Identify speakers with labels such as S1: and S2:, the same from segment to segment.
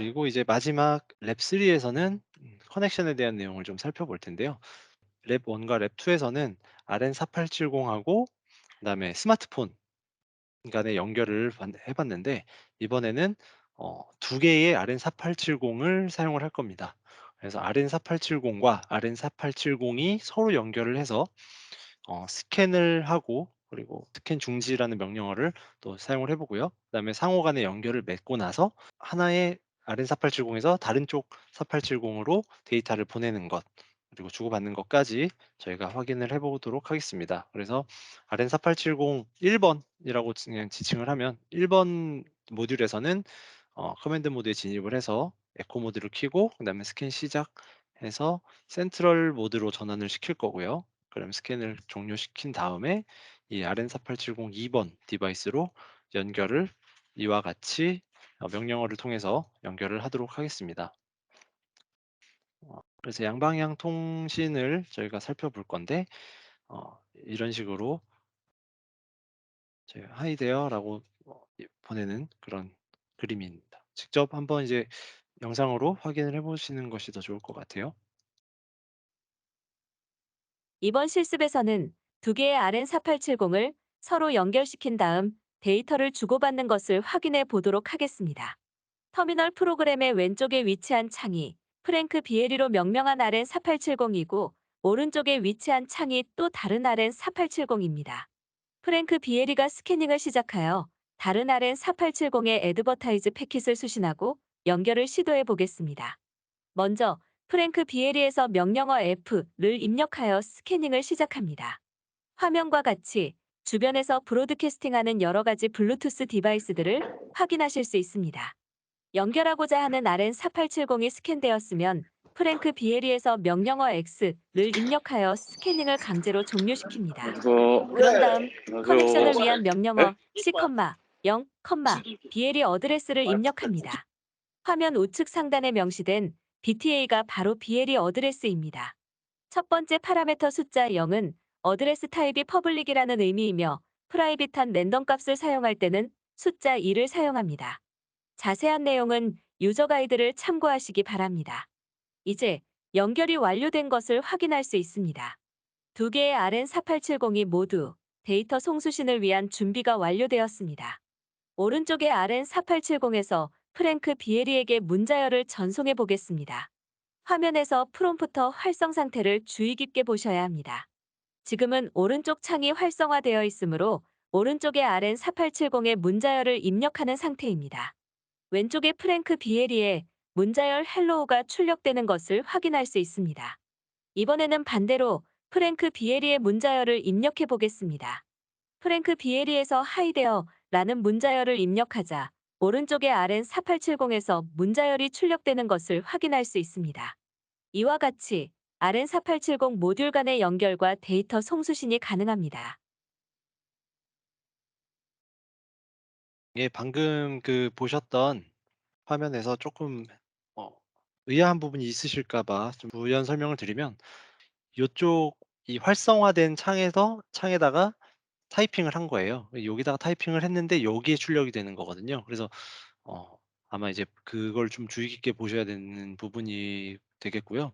S1: 그리고 이제 마지막 랩3에서는 음 커넥션에 대한 내용을 좀 살펴볼 텐데요. 랩1과 랩2에서는 RN4870하고 그다음에 스마트폰 간의 연결을 봤해 봤는데 이번에는 어2 개의 RN4870을 사용을 할 겁니다. 그래서 RN4870과 RN4870이 서로 연결을 해서 어 스캔을 하고 그리고 스캔 중지라는 명령어를 또 사용을 해 보고요. 그 다음에 상호 간의 연결을 맺고 나서 하나의 RN4870에서 다른 쪽 4870으로 데이터를 보내는 것 그리고 주고받는 것까지 저희가 확인을 해 보도록 하겠습니다. 그래서 RN4870 1 번이라고 그냥 지칭을 하면 1번 모듈에서는 어 커맨드 모드에 진입을 해서 에코 모드를 켜고 그 다음에 스캔 시작해서 센트럴 모드로 전환을 시킬 거고요. 그럼 스캔을 종료시킨 다음에 이 RN4870 2번 디바이스로 연결을 이와 같이 어 명령어를 통해서 연결을 하도록 하겠습니다. 어 그래서 양방향 통신을 저희가 살펴볼 건데 어 이런 식으로 제가 "하이 데어"라고 어이 보내는 그런 그림입니다. 직접 한번 이제 영상으로 확인을 해 보시는 것이 더 좋을 것 같아요.
S2: 이번 실습에서는 두 개의 RN4870을 서로 연결시킨 다음 데이터를 주고받는 것을 확인해 보도록 하겠습니다. 터미널 프로그램의 왼쪽에 위치한 창이 프랭크 비에리로 명명한 RN4870이고 오른쪽에 위치한 창이 또 다른 RN4870입니다. 프랭크 비에리가 스캐닝을 시작하여 다른 RN4870의 애드버타이즈 패킷을 수신하고 연결을 시도해 보겠습니다. 먼저 프랭크 비에리에서 명령어 F를 입력하여 스캐닝을 시작합니다. 화면과 같이 주변에서 브로드캐스팅하는 여러 가지 블루투스 디바이스들을 확인하실 수 있습니다. 연결하고자 하는 RN4870이 스캔되었으면 프랭크 비에리에서 명령어 X를 입력하여 스캐닝을 강제로 종료시킵니다. 그런 다음 커넥션을
S3: 안녕하세요.
S2: 위한 명령어
S3: 네?
S2: C, 0, 비에리 어드레스를 입력합니다. 화면 우측 상단에 명시된 BTA가 바로 비에리 어드레스입니다. 첫 번째 파라메터 숫자 0은 어드레스 타입이 퍼블릭이라는 의미이며 프라이빗한 랜덤 값을 사용할 때는 숫자 2를 사용합니다. 자세한 내용은 유저 가이드를 참고하시기 바랍니다. 이제 연결이 완료된 것을 확인할 수 있습니다. 두 개의 RN4870이 모두 데이터 송수신을 위한 준비가 완료되었습니다. 오른쪽의 RN4870에서 프랭크 비에리에게 문자열을 전송해 보겠습니다. 화면에서 프롬프터 활성 상태를 주의 깊게 보셔야 합니다. 지금은 오른쪽 창이 활성화되어 있으므로 오른쪽의 RN4870의 문자열을 입력하는 상태입니다. 왼쪽의 프랭크 비에리에 문자열 헬로우가 출력되는 것을 확인할 수 있습니다. 이번에는 반대로 프랭크 비에리의 문자열을 입력해 보겠습니다. 프랭크 비에리에서 하이데어 라는 문자열을 입력하자 오른쪽의 RN4870에서 문자열이 출력되는 것을 확인할 수 있습니다. 이와 같이 RN4870 모듈 간의 연결과 데이터 송수신이 가능합니다.
S1: 예 방금 그 보셨던 화면에서 쪼끔 어 의아한 부분이 있으실까 봐 좀 부연 설명을 드리면 요쪽 이 활성화된 창에서 창에다가 타이핑을 한 거예요. 여기다가 타이핑을 했는데 여기에 출력이 되는 거거든요. 그래서 어 아마 이제 그걸 좀 주의 깊게 보셔야 되는 부분이 되겠고요.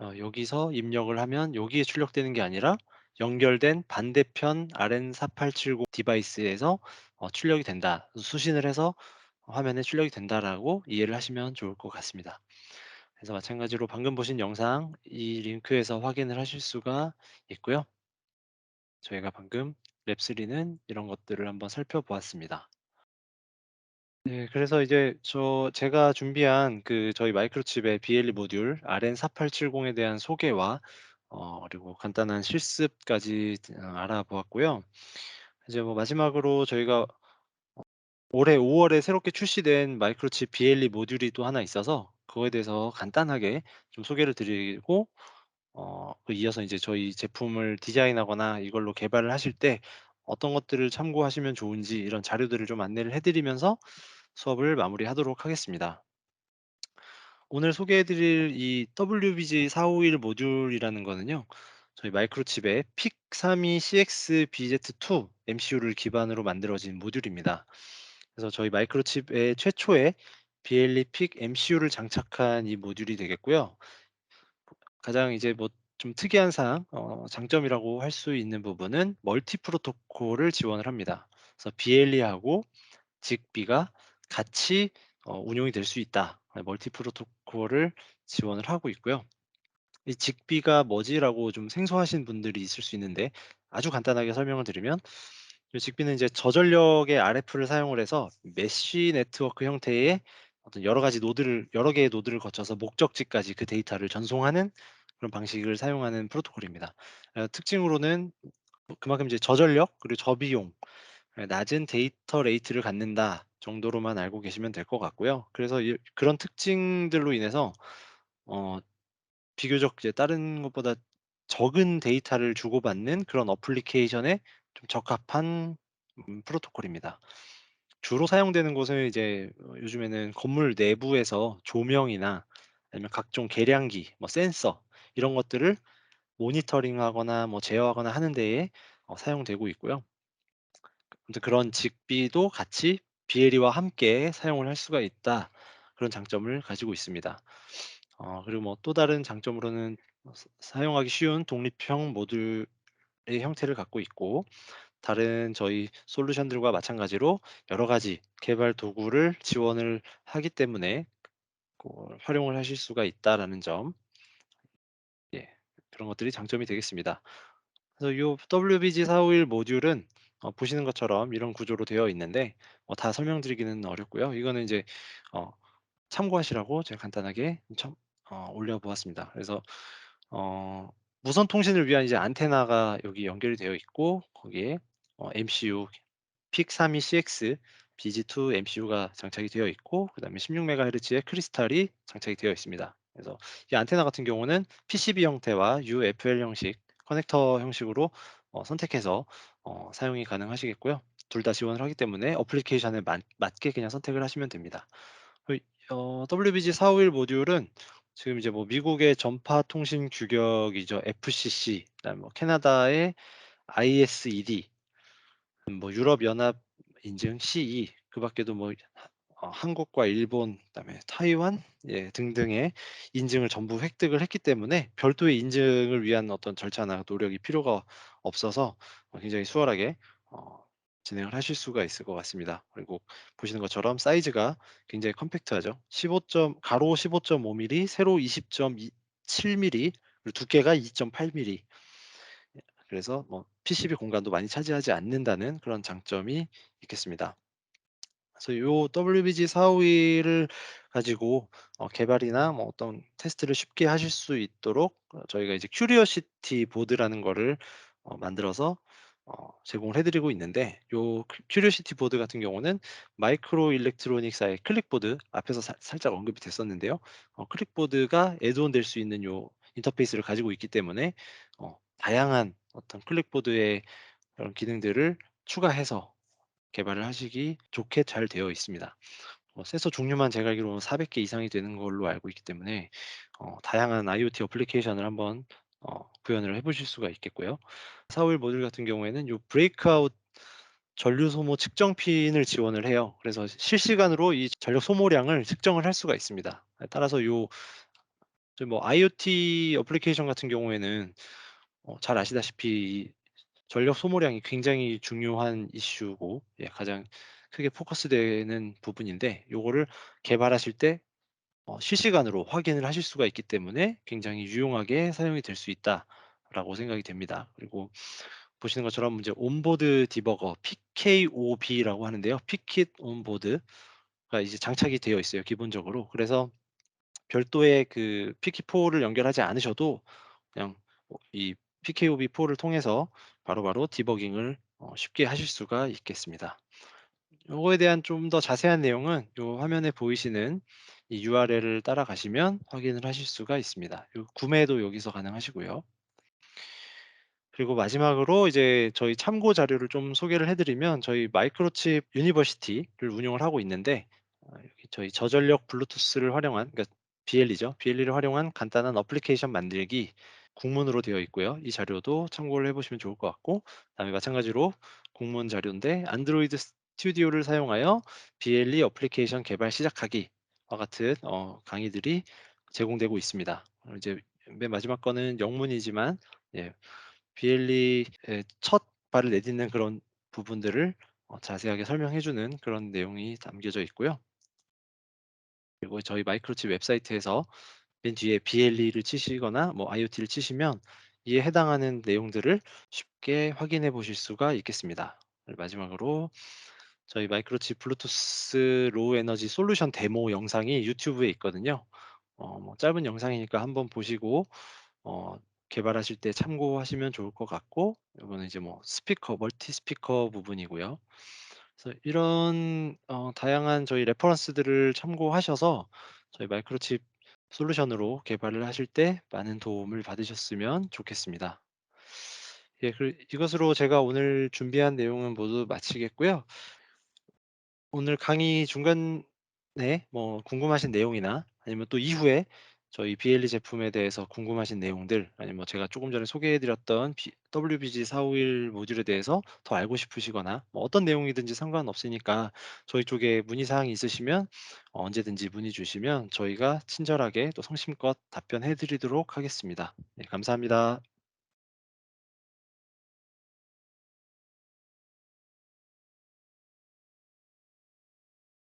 S1: 어 여기서 입력을 하면 여기에 출력되는 게 아니라 연결된 반대편 RN4870 디바이스에서 어 출력이 된다. 수신을 해서 화면에 출력이 된다라고 이해를 하시면 좋을 것 같습니다. 그래서 마찬가지로 방금 보신 영상 이 링크에서 확인을 하실 수가 있고요. 저희가 방금 랩3는 이런 것들을 한번 살펴보았습니다. 네, 그래서 이제 저 제가 준비한 그 저희 마이크로칩의 BLE 모듈 RN4870 에 대한 소개와 어 그리고 간단한 실습까지 어 알아보았고요. 이제 뭐 마지막으로 저희가 올해 5 월에 새롭게 출시된 마이크로칩 BLE 모듈이 또 하나 있어서 그거에 대해서 간단하게 좀 소개를 드리고 어 그 이어서 이제 저희 제품을 디자인하거나 이걸로 개발을 하실 때 어떤 것들을 참고하시면 좋은지 이런 자료들을 좀 안내를 해 드리면서 수업을 마무리하도록 하겠습니다. 오늘 소개해 드릴 이 WBG451 모듈이라는 거는요. 저희 마이크로칩의 PIC32CX-BZ2 MCU를 기반으로 만들어진 모듈입니다. 그래서 저희 마이크로칩의 최초의 BLE 픽 MCU를 장착한 이 모듈이 되겠고요. 가장 이제 뭐 좀 특이한 사항 어 장점이라고 할 수 있는 부분은 멀티 프로토콜을 지원을 합니다. 그래서 BLE하고 직비가 같이 어 운용이 될 수 있다. 아 멀티 프로토콜을 지원을 하고 있고요. 이 직비가 뭐지라고 좀 생소하신 분들이 있을 수 있는데 아주 간단하게 설명을 드리면 이 직비는 이제 저전력의 RF를 사용을 해서 메쉬 네트워크 형태의 어떤 여러 가지 노드를 여러 개의 노드를 거쳐서 목적지까지 그 데이터를 전송하는 그런 방식을 사용하는 프로토콜입니다. 어 특징으로는 뭐 그만큼 이제 저전력 그리고 저비용 예 낮은 데이터 레이트를 갖는다 정도로만 알고 계시면 될 것 같고요. 그래서 이 그런 특징들로 인해서 어 비교적 이제 다른 것보다 적은 데이터를 주고받는 그런 어플리케이션에 좀 적합한 음 프로토콜입니다. 주로 사용되는 곳은 이제 어 요즘에는 건물 내부에서 조명이나 아니면 각종 계량기 뭐 센서 이런 것들을 모니터링하거나 뭐 제어하거나 하는 데에 어 사용되고 있고요. 그런 직비도 같이 BLE와 함께 사용을 할 수가 있다. 그런 장점을 가지고 있습니다. 어 그리고 뭐 또 다른 장점으로는 뭐사 사용하기 쉬운 독립형 모듈의 형태를 갖고 있고 다른 저희 솔루션들과 마찬가지로 여러 가지 개발 도구를 지원을 하기 때문에 고 활용을 하실 수가 있다라는 점예 그런 것들이 장점이 되겠습니다. 그래서 요 WBG451 모듈은 어 보시는 것처럼 이런 구조로 되어 있는데 어 다 설명드리기는 어렵고요. 이거는 이제 어 참고하시라고 제가 간단하게 첨어 올려 보았습니다. 그래서 어 무선 통신을 위한 이제 안테나가 여기 연결이 되어 있고 거기에 어 MCU 픽32CX BG2 MCU가 장착이 되어 있고 그 다음에 16 메가헤르츠의 크리스탈이 장착이 되어 있습니다. 그래서 이 안테나 같은 경우는 PCB 형태와 UFL 형식 커넥터 형식으로 어 선택해서 어 사용이 가능하시겠고요. 둘 다 지원을 하기 때문에 어플리케이션에 맞 맞게 그냥 선택을 하시면 됩니다. 그어 WBG451 모듈은 지금 이제 뭐 미국의 전파 통신 규격이죠. FCC 그다음에 뭐 캐나다의 ISED 음뭐 유럽 연합 인증 CE 그 밖에도 뭐하 어 한국과 일본 그다음에 타이완 예 등등의 인증을 전부 획득을 했기 때문에 별도의 인증을 위한 어떤 절차나 노력이 필요가 없어서 어 굉장히 수월하게 어 진행을 하실 수가 있을 것 같습니다. 그리고 보시는 것처럼 사이즈가 굉장히 컴팩트하죠. 15점 가로 15.5 밀리 세로 20.2 7 밀리 그리고 두께가 2.8 밀리 예 그래서 뭐 PCB 공간도 많이 차지하지 않는다는 그런 장점이 있겠습니다. 그래서 요 WBG451을 가지고 어 개발이나 뭐 어떤 테스트를 쉽게 하실 수 있도록 어 저희가 이제 큐리오시티 보드라는 거를 어 만들어서 어 제공을 해 드리고 있는데 요큐 큐리오시티 보드 같은 경우는 마이크로 일렉트로닉사의 클릭보드 앞에서 살 살짝 언급이 됐었는데요. 어 클릭보드가 애드온 될 수 있는 요 인터페이스를 가지고 있기 때문에 어 다양한 어떤 클릭보드의 그런 기능들을 추가해서 개발을 하시기 좋게 잘 되어 있습니다. 뭐 센서 종류만 제가 알기로는 400개 이상이 되는 걸로 알고 있기 때문에 어 다양한 IoT 어플리케이션을 한번 어 구현을 해 보실 수가 있겠고요. 451 모듈 같은 경우에는 요 브레이크아웃 전류 소모 측정 핀을 지원을 해요. 그래서 실시간으로 이 전력 소모량을 측정을 할 수가 있습니다. 예 따라서 요저뭐 IoT 어플리케이션 같은 경우에는 어 잘 아시다시피 이 전력 소모량이 굉장히 중요한 이슈고 예 가장 크게 포커스되는 부분인데 요거를 개발하실 때 어 실시간으로 확인을 하실 수가 있기 때문에 굉장히 유용하게 사용이 될 수 있다라고 생각이 됩니다. 그리고 보시는 것처럼 이제 온보드 디버거 PKOB라고 하는데요. 피킷 온보드가 이제 장착이 되어 있어요 기본적으로. 그래서 별도의 그 피키4를 연결하지 않으셔도 그냥 어이 PKOB4를 통해서 바로 바로 디버깅을 어 쉽게 하실 수가 있겠습니다. 요거에 대한 좀 더 자세한 내용은 요 화면에 보이시는 이 URL을 따라가시면 확인을 하실 수가 있습니다. 요 구매도 여기서 가능하시고요. 그리고 마지막으로 이제 저희 참고 자료를 좀 소개를 해 드리면 저희 마이크로칩 유니버시티를 운영을 하고 있는데 어 여기 저희 저전력 블루투스를 활용한 그러니까 BLE죠. BLE를 활용한 간단한 어플리케이션 만들기 국문으로 되어 있고요. 이 자료도 참고를 해 보시면 좋을 것 같고 그다음에 마찬가지로 국문 자료인데 안드로이드 스튜디오를 사용하여 BLE 어플리케이션 개발 시작하기 같은 어 강의들이 제공되고 있습니다. 어 이제 맨 마지막 거는 영문이지만 예 비엘리의 첫 발을 내딛는 그런 부분들을 어 자세하게 설명해 주는 그런 내용이 담겨져 있고요. 그리고 저희 마이크로칩 웹사이트에서 맨 뒤에 비엘리를 치시거나 뭐 IoT를 치시면 이에 해당하는 내용들을 쉽게 확인해 보실 수가 있겠습니다. 마지막으로 저희 마이크로칩 블루투스 로우 에너지 솔루션 데모 영상이 유튜브에 있거든요. 어 뭐 짧은 영상이니까 한번 보시고 어 개발하실 때 참고하시면 좋을 것 같고 요거는 이제 뭐 스피커 멀티 스피커 부분이고요. 그래서 이런 어 다양한 저희 레퍼런스들을 참고하셔서 저희 마이크로칩 솔루션으로 개발을 하실 때 많은 도움을 받으셨으면 좋겠습니다. 예 그 이것으로 제가 오늘 준비한 내용은 모두 마치겠고요. 오늘 강의 중간에 뭐 궁금하신 내용이나 아니면 또 이후에 저희 비엘리 제품에 대해서 궁금하신 내용들 아니면 뭐 제가 조금 전에 소개해 드렸던 비 WBG451 모듈에 대해서 더 알고 싶으시거나 뭐 어떤 내용이든지 상관없으니까 저희 쪽에 문의 사항이 있으시면 어 언제든지 문의 주시면 저희가 친절하게 또 성심껏 답변해 드리도록 하겠습니다. 네 감사합니다.